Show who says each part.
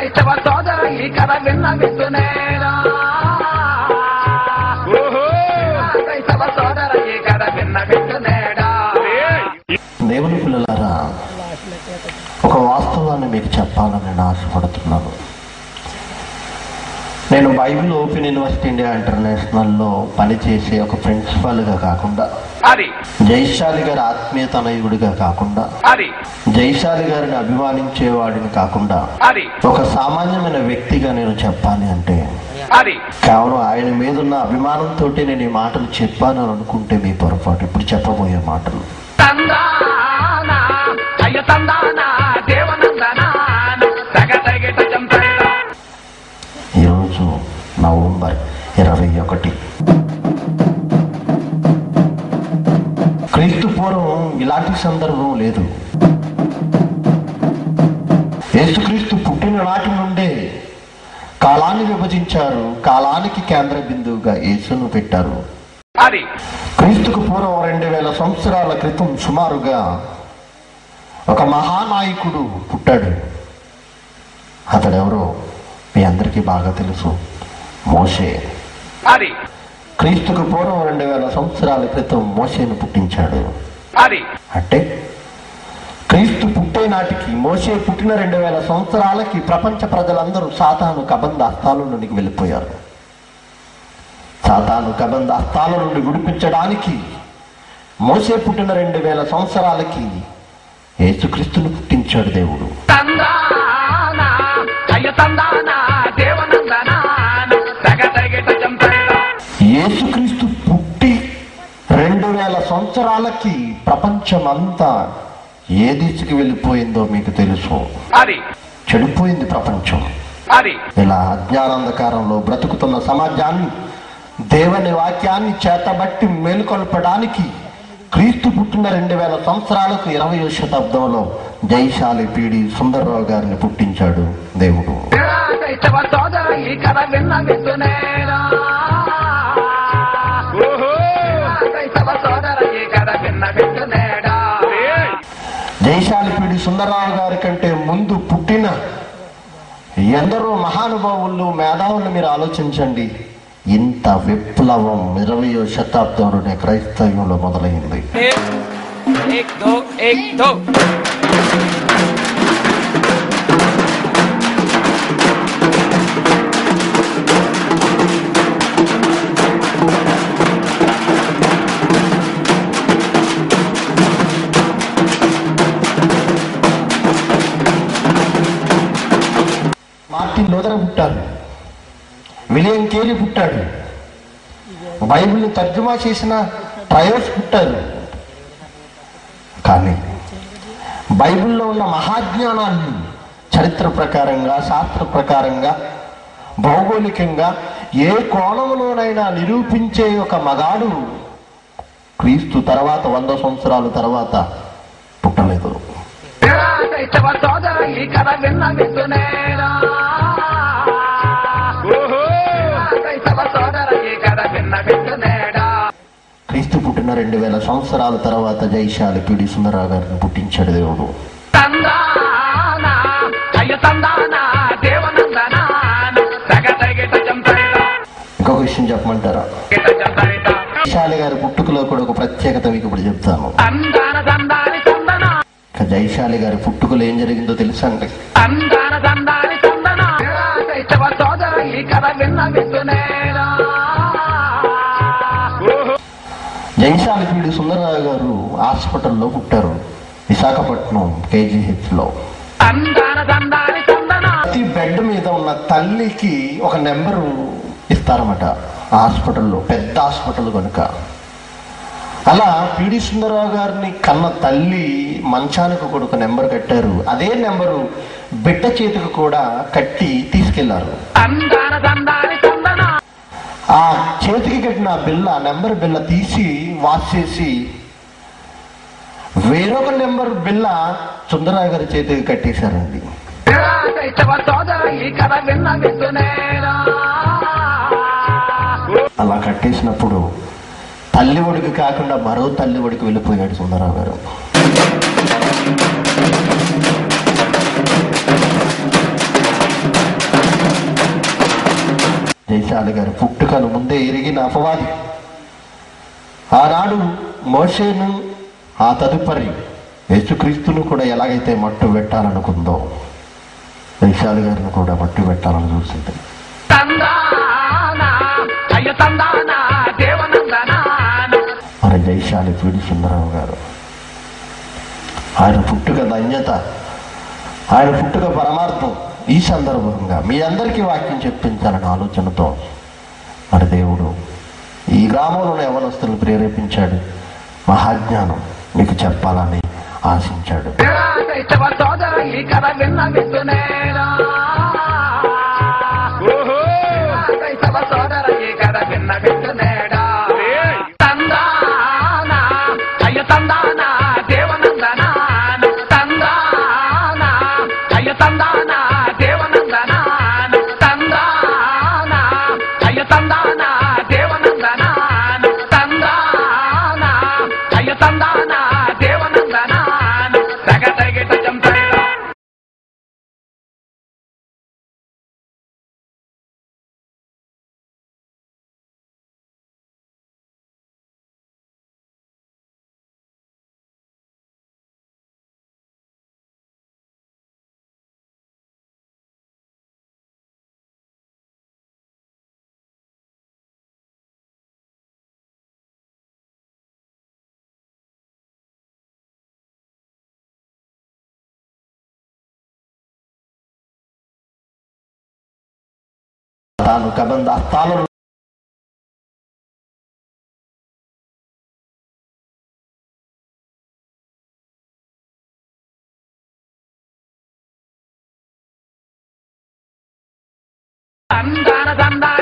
Speaker 1: క్రైస్తవ సోదర ఈ కథ విన్న సోదర ఈ
Speaker 2: దేవుని పిల్లలారా ఒక వాస్తవాన్ని మీకు చెప్పాలని నేను ఆశపడుతున్నాను. నేను బైబిల్ ఓపెన్ యూనివర్సిటీ ఇండియా ఇంటర్నేషనల్లో పనిచేసే ఒక ప్రిన్సిపాల్గా కాకుండా
Speaker 1: అది.
Speaker 2: జైశాలి గారి ఆత్మీయ తనయుడిగా కాకుండా
Speaker 1: అది.
Speaker 2: జైశాలి గారిని అభిమానించేవాడిని కాకుండా
Speaker 1: అది.
Speaker 2: ఒక సామాన్యమైన వ్యక్తిగా నేను చెప్పాలి అంటే
Speaker 1: అది.
Speaker 2: కేవలం ఆయన మీద ఉన్న అభిమానంతో నేను ఈ మాటలు చెప్పాను అని అనుకుంటే మీ పొరపాటు. ఇప్పుడు చెప్పబోయే మాటలు. ఇలాంటి సందర్భం లేదు. యేసుక్రీస్తు పుట్టిన నాటి నుండే కాలాన్ని విభజించారు. కాలానికి కేంద్ర బిందువుగా యేసును పెట్టారు.
Speaker 1: అది.
Speaker 2: క్రీస్తుకు పూర్వం రెండు వేల సంవత్సరాల క్రితం సుమారుగా ఒక మహానాయకుడు పుట్టాడు. అతడెవరో మీ అందరికీ బాగా తెలుసు. మోషే. క్రీస్తుకు పూర్వం రెండు వేల సంవత్సరాల క్రితం మోషేను పుట్టించాడు.
Speaker 1: అది.
Speaker 2: అంటే క్రీస్తు పుట్టే నాటికి మోషే పుట్టిన రెండు వేల సంవత్సరాలకి ప్రపంచ ప్రజలందరూ సాతాను కబంధ హస్తాల నుండి వెళ్ళిపోయారు. సాతాను కబంధ హస్తాల నుండి విడిపించడానికి మోసే పుట్టిన రెండు వేల సంవత్సరాలకి యేసుక్రీస్తును పుట్టించాడు దేవుడు. యేసుక్రీస్తు పుట్టి రెండు వేల సంవత్సరాలకి ప్రపంచమంతా ఏ దిశకి వెళ్ళిపోయిందో మీకు తెలుసు.
Speaker 1: అది.
Speaker 2: చెడిపోయింది ప్రపంచం.
Speaker 1: అది.
Speaker 2: ఇలా అజ్ఞానాంధకారంలో బ్రతుకుతున్న సమాజాన్ని దేవుని వాక్యాన్ని చేతబట్టి మేలుకొల్పడానికి క్రీస్తు పుట్టిన రెండు వేల సంవత్సరాలకు ఇరవై శతాబ్దంలో జైశాలి పీడి సుందర్రావు గారిని పుట్టించాడు దేవుడు.
Speaker 1: సోదర ఈ కథ విన్న వింటునేరా క్రైస్తవ సోదర ఈ కథ విన్న వింటునేడా
Speaker 2: జైశాలి పీడి సుందర్రావు గారి కంటే ముందు పుట్టిన ఎందరో మహానుభావులు మేధావులు మీరు ఆలోచించండి. ఇంత విప్లవం ఇరవయో శతాబ్దంలోనే క్రైస్తవ్యంలో మొదలైంది. తేలి పుట్టాడు. బైబిల్ని తర్జుమా చేసిన ట్రయల్స్ పుట్టారు. కానీ బైబిల్లో ఉన్న మహాజ్ఞానాన్ని చరిత్ర ప్రకారంగా శాస్త్ర ప్రకారంగా భౌగోళికంగా ఏ కోణంలోనైనా నిరూపించే ఒక మగాడు క్రీస్తు తర్వాత వంద సంవత్సరాల తర్వాత పుట్టలేదు. క్రీస్తు పుట్టిన రెండు వేల సంవత్సరాల తర్వాత జైశాలి పిడి సుందరరావు గారిని పుట్టించాడు దేవుడు. ఇంకొక విషయం చెప్పమంటారా? జైశాలి గారి పుట్టుకలో కూడా ఒక ప్రత్యేకత మీకు ఇప్పుడు చెప్తాను. జైశాలి గారి పుట్టుకలో ఏం జరిగిందో తెలుసా అండి
Speaker 1: ఈ కథ విన్న
Speaker 2: హాస్పిటల్లో పుట్టారు. విశాఖపట్నం
Speaker 1: కేజీహెచ్లో.
Speaker 2: ప్రతి బెడ్ మీద ఉన్న తల్లికి ఒక నెంబరు ఇస్తారన్నమాట. హాస్పిటల్లో పెద్ద హాస్పిటల్ కనుక అలా పిడి సుందరరావు గారిని కన్న తల్లి మంచానికి కూడా ఒక నెంబర్ కట్టారు. అదే నెంబరు బిడ్డ చేతికి కూడా కట్టి
Speaker 1: తీసుకెళ్ళారు.
Speaker 2: ఆ చేతికి కట్టిన బిల్ల నెంబర్ బిల్ల తీసి వాష్ చేసి వేరొక నెంబర్ బిల్ల సుందరరావు గారి చేతికి కట్టేశారండి. అలా కట్టేసినప్పుడు తల్లి ఒడికి కాకుండా మరో తల్లి ఒడికి వెళ్ళిపోయాడు సుందరరావు గారు. జైశాలి గారు పుట్టుకను ముందే ఎరిగిన అపవాది. ఆనాడు మోషేను ఆ తదుపరి యేసుక్రీస్తును కూడా ఎలాగైతే మట్టు పెట్టాలనుకుందో జైశాలి గారిని కూడా మట్టు పెట్టాలని చూసింది. మన జైశాలి పీడి సుందరరావు గారు. ఆయన పుట్టుక ధన్యత ఆయన పుట్టుక పరమార్థం ఈ సందర్భంగా మీ అందరికీ వాక్యం చెప్పించాలనే ఆలోచనతో మరి దేవుడు ఈ గ్రామంలోని యవనస్తులను ప్రేరేపించాడు. మహాజ్ఞానం. మీకు చెప్పాలని ఆశించాడు.
Speaker 1: ఈ కథ విన్న తందానా అయ్య తందానా దేవనందనా తందానా అయ్య తందానా.
Speaker 2: తాను కబంధ హస్తాలను
Speaker 1: తందాన తందాన